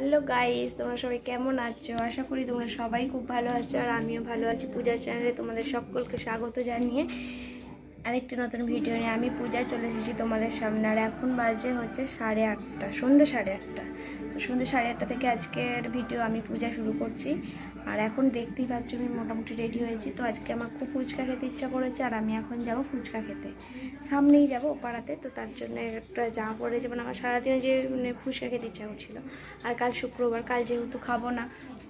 Hello guys, তোমরা সবাই কেমন আছো? আশা করি তোমরা সবাই খুব ভালো আছো, আর আমিও ভালো আছি। পূজার চ্যানেলে তোমাদের সকলকে স্বাগত জানিয়ে আরেকটি নতুন ভিডিও নিয়ে আমি পূজায় চলে এসেছি তোমাদের সামনে। আর এখন বাজে হচ্ছে সাড়ে আটটা সন্ধ্যে সাড়ে আটটা। তো সন্ধ্যে সাড়ে আটটা থেকে আজকের ভিডিও আমি পূজা শুরু করছি। আর এখন দেখতেই পাচ্ছ আমি মোটামুটি রেডি হয়েছি। তো আজকে আমার খুব ফুচকা খেতে ইচ্ছা করেছে আর আমি এখন যাব ফুচকা খেতে। সামনেই যাব পাড়াতে তো তার জন্য একটা জামা পড়েছে মানে আমার সারাদিনে যে মানে ফুচকা খেতে ইচ্ছা করছিল। আর কাল শুক্রবার, কাল যেহেতু খাব না,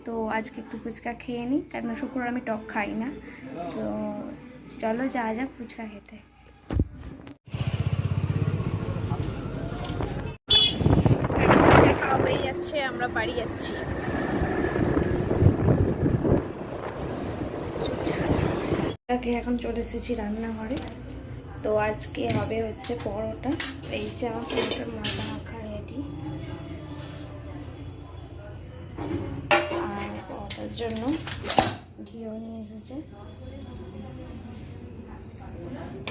তো আজকে একটু ফুচকা খেয়ে নিই। কারণ শুক্রবার আমি টক খাই না। তো চলো যাওয়া যাক ফুচকা খেতে যাচ্ছে আমরা বাড়ি যাচ্ছি। এখন চলে এসেছি রান্নাঘরে। তো আজকে হবে হচ্ছে পরোটা। এই যে আমার পরোটার ময়দা মাখা রেডি আর পরোটার জন্য ঘিও নিয়ে এসেছে।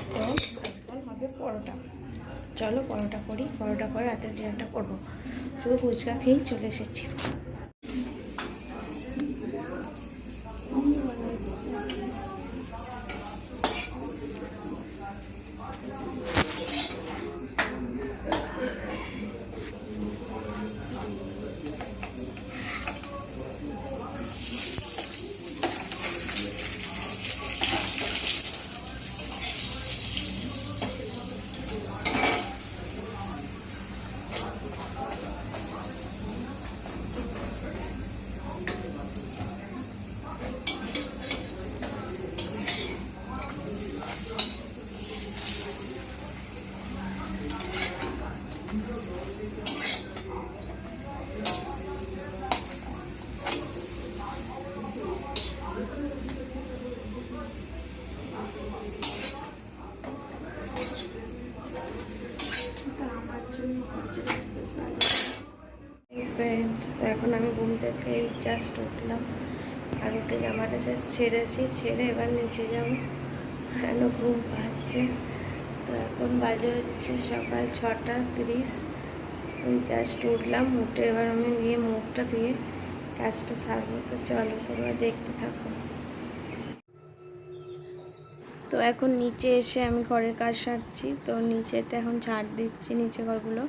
তো আজকাল হবে পরোটা চলো পরোটা করি, পরোটা করে রাতের ডিনারটা করব। শুধু ফুচকা খেয়েই চলে এসেছি ফ্রেন্ড তো এখন আমি ঘুম থেকে জাস্ট উঠলাম। আর উঠে জামাটা জাস্ট ছেড়েছি, ছেড়ে এবার নিচে যাব। কেন ঘুম পাচ্ছে? তো এখন বাজে হচ্ছে সকাল ছটা তিরিশ। ওই জাস্ট উঠলাম, উঠে এবার আমি নিয়ে মুখটা ধুয়ে কাজটা সারবো। তো চলো, তোমরা দেখতে থাকো। তো এখন নিচে এসে আমি ঘরের কাজ সারছি। তো নিচেতে এখন ছাড় দিচ্ছি, নিচে ঘরগুলো।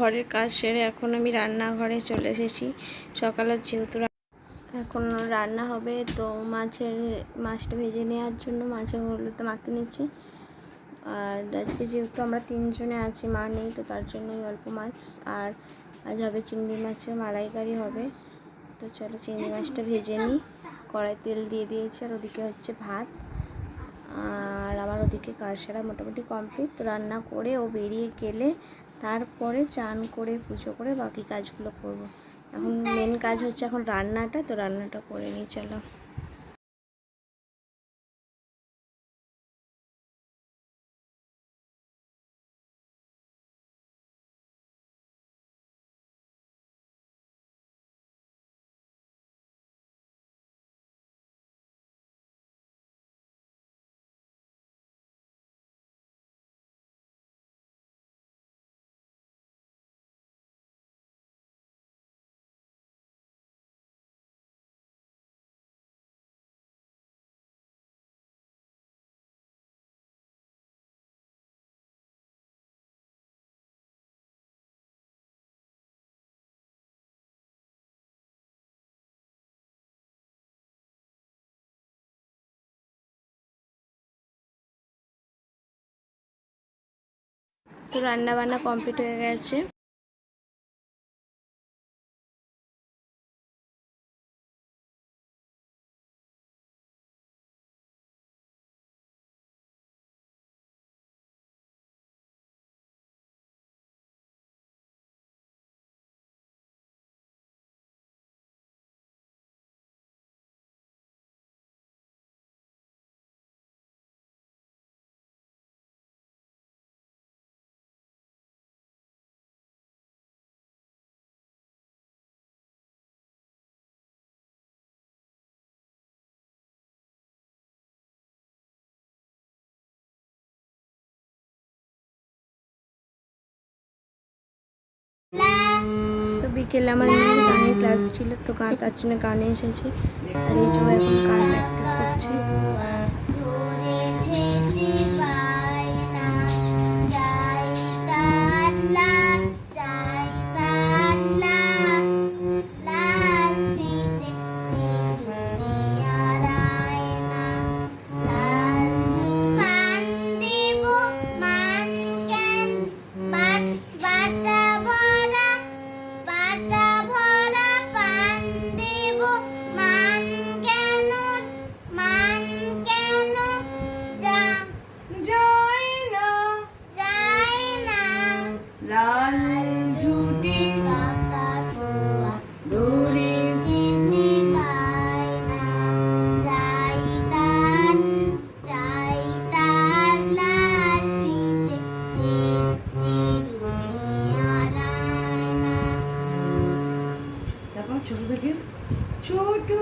ঘরের কাজ সেরে এখন আমি রান্নাঘরে চলে এসেছি। সকালের যেহেতু এখন রান্না হবে, তো মাছের, মাছটা ভেজে নেওয়ার জন্য মাছের হলুদ মাখিয়ে নিচ্ছি। আর আজকে যেহেতু আমরা তিনজনে আছি, মা নেই, তো তার জন্যই অল্প মাছ। আর আজ হবে চিংড়ি মাছের মালাইকারি হবে। তো চলো চিংড়ি মাছটা ভেজে নিই। কড়াই তেল দিয়ে দিয়েছি আর ওদিকে হচ্ছে ভাত। আর আমার ওদিকে কাজ সারা মোটামুটি কমপ্লিট। তো রান্না করে ও বেরিয়ে গেলে তারপরে চান করে পুজো করে বাকি কাজগুলো করব। এখন মেন কাজ হচ্ছে এখন রান্নাটা, তো রান্নাটা করে নিই, চলো তো রান্না বান্না কমপ্লিট হয়ে গেছে। বিকেলে আমার মেয়ের গানের ক্লাস ছিল, তো গান তার জন্য গানে এসেছে। আর এই জন্য এখন গান ছোট